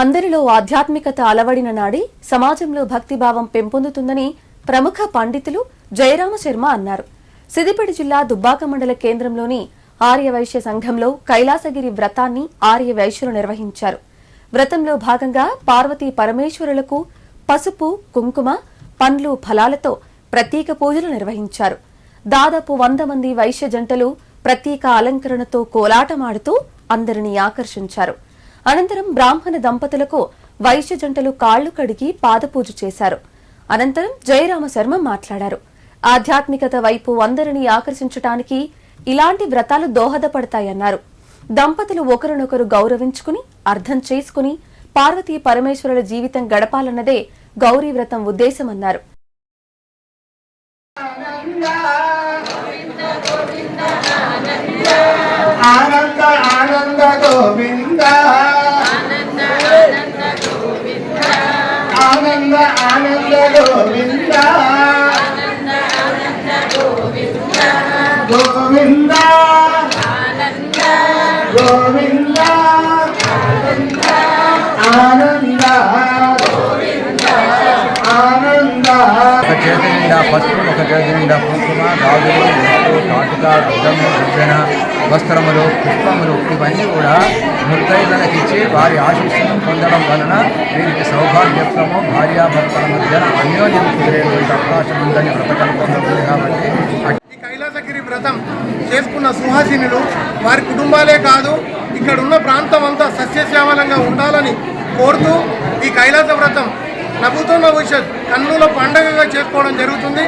అందరిలో ఆధ్యాత్మికత అలవడిన నాడి సమాజంలో భక్తిభావం పెంపొందుతుందని ప్రముఖ పండితులు జయరామ శర్మ అన్నారు. సిద్దిపేట జిల్లా దుబ్బాక మండల కేంద్రంలోని ఆర్యవైశ్య సంఘంలో కైలాసగిరి వ్రతాన్ని ఆర్యవైశ్యులు నిర్వహించారు. వ్రతంలో భాగంగా పార్వతీ పరమేశ్వరులకు పసుపు కుంకుమ పండ్లు ఫలాలతో ప్రత్యేక పూజలు నిర్వహించారు. దాదాపు వంద మంది వైశ్య జంటలు ప్రత్యేక అలంకరణతో కోలాటమాడుతూ అందరినీ ఆకర్షించారు. అనంతరం బ్రాహ్మణ దంపతులకు వైశ్య జంటలు కాళ్ళు కడిగి పాదపూజ చేశారు. అనంతరం జయరామ శర్మ మాట్లాడారు. ఆధ్యాత్మికత వైపు అందరినీ ఆకర్షించటానికి ఇలాంటి వ్రతాలు దోహదపడతాయన్నారు. దంపతులు ఒకరినొకరు గౌరవించుకుని అర్థం చేసుకుని పార్వతీ పరమేశ్వరుల జీవితం గడపాలన్నదే గౌరీ వ్రతం ఉద్దేశమన్నారు. ఆనంద ఆనంద గోవింద. గోవింద. గోవింద. గోవింద. ఆనంద. ఆనంద ఒక చేతి నిండా పసుపు ఒక గది నిండా కుంకుమ గాజులు ముట్టు కాటుక అద్దము రుద్దెన వస్త్రములు పుష్పములు ఇవన్నీ కూడా ముత్తైదులకిచ్చి వారి ఆశీస్సును పొందడం వలన వీరికి సౌభాగ్యత్వము భార్యాభర్తల మధ్యన అన్యోన్యం కుదిరేటువంటి అవకాశం ఉందని వ్రతకల్పంలో ఉంది కాబట్టి కైలాసగిరి వ్రతం చేసుకున్న సుహాసినులు వారి కుటుంబాలే కాదు ఇక్కడ ఉన్న ప్రాంతం అంతా సస్యశ్యామలంగా ఉండాలని కోరుతూ ఈ కైలాస వ్రతం నవ్వుతున్న భవిష్యత్ కన్నుల పండగగా చేసుకోవడం జరుగుతుంది.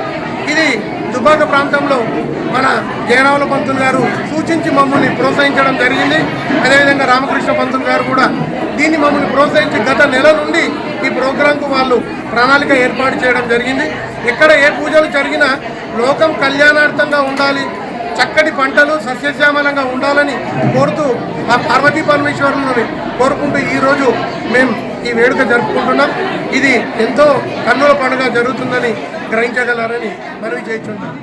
ఇది దుబాక ప్రాంతంలో మన జయరావుల పంతులు గారు సూచించి మమ్మల్ని ప్రోత్సహించడం జరిగింది. అదేవిధంగా రామకృష్ణ పంతులు గారు కూడా దీన్ని మమ్మల్ని ప్రోత్సహించి గత నెల నుండి ఈ ప్రోగ్రాంకు వాళ్ళు ప్రణాళిక ఏర్పాటు చేయడం జరిగింది. ఎక్కడ ఏ పూజలు జరిగినా లోకం కళ్యాణార్థంగా ఉండాలి. చక్కటి పంటలు సస్యశ్యామలంగా ఉండాలని కోరుతూ ఆ పార్వతీ పరమేశ్వరులను కోరుకుంటూ ఈరోజు మేము ఈ వేడుక జరుపుకుంటున్నాం. ఇది ఎంతో కన్నుల పండుగ జరుగుతుందని గ్రహించగలరని మనవి చేయించున్నాం